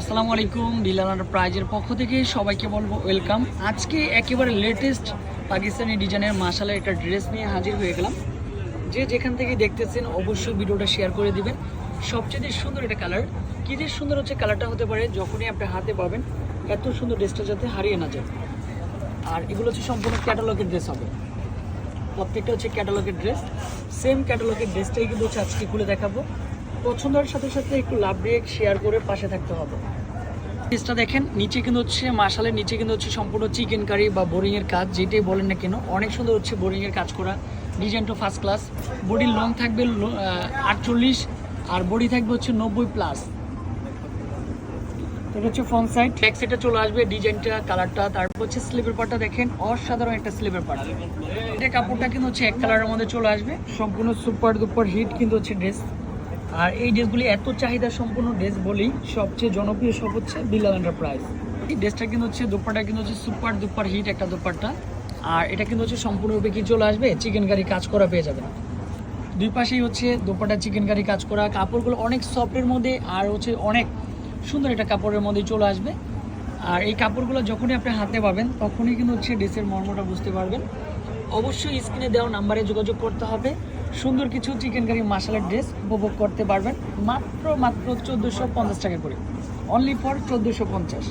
আসসালামু আলাইকুম ডিলার প্রাইজের পক্ষ থেকে সবাইকে বলব ওয়েলকাম। আজকে একেবারে লেটেস্ট পাকিস্তানি ডিজাইনের মাসালের একটা ড্রেস নিয়ে হাজির হয়ে গেলাম। যে যেখান থেকে দেখতেছেন অবশ্যই ভিডিওটা শেয়ার করে দিবেন। সবচেয়ে সুন্দর একটা কালার কী যে সুন্দর হচ্ছে কালারটা হতে পারে, যখনই আপনি হাতে পাবেন, এত সুন্দর ড্রেসটা যাতে হারিয়ে না যায়। আর এগুলো হচ্ছে সম্পূর্ণ ক্যাটালগের ড্রেস হবে। প্রত্যেকটা হচ্ছে ক্যাটালগের ড্রেস সেম ক্যাটালগের ড্রেসটাই কিন্তু হচ্ছে আজকে খুলে দেখাবো। পছন্দের সাথে সাথে একটু লাভ রেক শেয়ার করে পাশে থাকতে হবে। ড্রেসটা দেখেন, নিচে কিন্তু হচ্ছে মাসালের নিচে কিন্তু হচ্ছে সম্পূর্ণ চিকেন কারি বা বোরিংয়ের কাজ, যেটাই বলেন না কেন, অনেক সুন্দর হচ্ছে বোরিংয়ের কাজ করা। ডিজাইন ডিজাইনটা ফার্স্ট ক্লাস বডির লং থাকবে আটচল্লিশ, আর বডি থাকবে হচ্ছে নব্বই প্লাস এটা হচ্ছে ফ্রন্ট সাইড ব্যাক সাইডে চলে আসবে ডিজাইনটা কালারটা তারপর হচ্ছে স্লিপের পার্টটা দেখেন, অসাধারণ একটা স্লিপের পার্ট এটা কাপড়টা কিন্তু হচ্ছে এক কালারের মধ্যে চলে আসবে, সম্পূর্ণ সুপার দুপার হিট কিন্তু হচ্ছে ড্রেস আর এই ড্রেসগুলি এত চাহিদা সম্পূর্ণ ড্রেস বলেই সবচেয়ে জনপ্রিয় সব হচ্ছে বিল্লাল এন্টারপ্রাইজ। এই ড্রেসটা কিন্তু হচ্ছে দুপাটা কিন্তু হচ্ছে সুপার দুপার হিট একটা দুপাট্টা। আর এটা কিন্তু হচ্ছে সম্পূর্ণরূপে কি চলে আসবে? চিকেন কারি কাজ করা পেয়ে যাবেন। দুই পাশেই হচ্ছে দোপাটা চিকেন কারি কাজ করা, কাপড়গুলো অনেক সফটের মধ্যে আর হচ্ছে অনেক সুন্দর একটা কাপড়ের মধ্যে চলে আসবে। আর এই কাপড়গুলো যখনই আপনি হাতে পাবেন, তখনই কিন্তু হচ্ছে ড্রেসের মর্মটা বুঝতে পারবেন। অবশ্যই স্ক্রিনে দেওয়া নাম্বারে যোগাযোগ করতে হবে। সুন্দর কিছু চিকেন কারি মশালার ড্রেস উপভোগ করতে পারবেন মাত্র মাত্র চোদ্দোশো পঞ্চাশ টাকা করে। অনলি ফর চোদ্দোশো পঞ্চাশ।